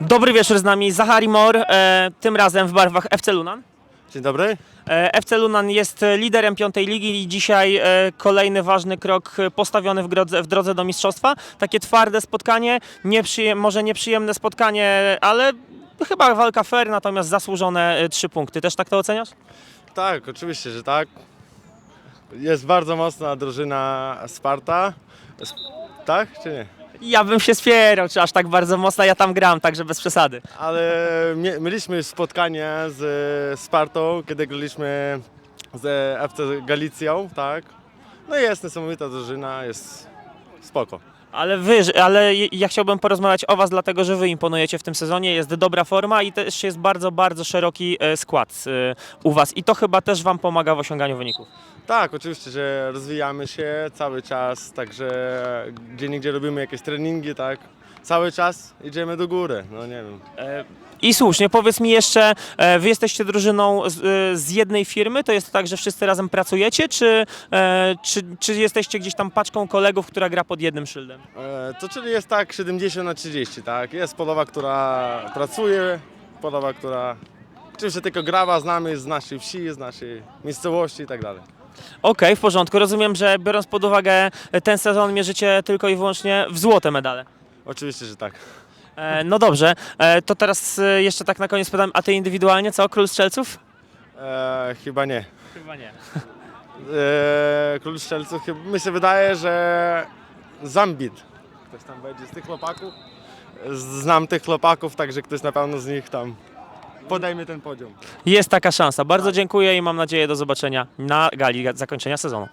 Dobry wieczór z nami Zachary Mor, e, tym razem w barwach FC Lunan. Dzień dobry. E, FC Lunan jest liderem piątej ligi i dzisiaj e, kolejny ważny krok postawiony w drodze, w drodze do mistrzostwa. Takie twarde spotkanie, nieprzyjem, może nieprzyjemne spotkanie, ale chyba walka fair, natomiast zasłużone e, trzy punkty. Też tak to oceniasz? Tak, oczywiście, że tak. Jest bardzo mocna drużyna Sparta. Sp- Tak, czy nie? Ja bym się spierał, czy aż tak bardzo mocno, ja tam gram, także bez przesady. Ale mie- mieliśmy spotkanie z Spartą, kiedy graliśmy z FC Galicją, tak. No i jest niesamowita drużyna, jest spoko. Ale wy, ale ja chciałbym porozmawiać o was, dlatego że wy imponujecie w tym sezonie, jest dobra forma i też jest bardzo, bardzo szeroki e, skład e, u was i to chyba też wam pomaga w osiąganiu wyników. Tak, oczywiście, że rozwijamy się cały czas, także gdzie nigdzie robimy jakieś treningi, tak. Cały czas idziemy do góry, no nie wiem. E, I słusznie, powiedz mi jeszcze, e, wy jesteście drużyną z, e, z jednej firmy, to jest tak, że wszyscy razem pracujecie, czy, e, czy, czy jesteście gdzieś tam paczką kolegów, która gra pod jednym szyldem? E, To czyli jest tak 70 na 30, tak? Jest połowa, która pracuje, połowa, która oczywiście tylko grała z nami, z naszej wsi, z naszej miejscowości i tak dalej. Okej, w porządku, rozumiem, że biorąc pod uwagę e, ten sezon mierzycie tylko i wyłącznie w złote medale. Oczywiście, że tak. E, no dobrze, e, to teraz e, jeszcze tak na koniec pytam, a ty indywidualnie co, król strzelców? E, chyba nie. Chyba nie. E, Król Strzelców, chyba- mi się wydaje, że Zambit. Ktoś tam będzie z tych chłopaków. Znam tych chłopaków, także ktoś na pewno z nich tam podejmie ten poziom. Jest taka szansa. Bardzo dziękuję i mam nadzieję do zobaczenia na gali zakończenia sezonu.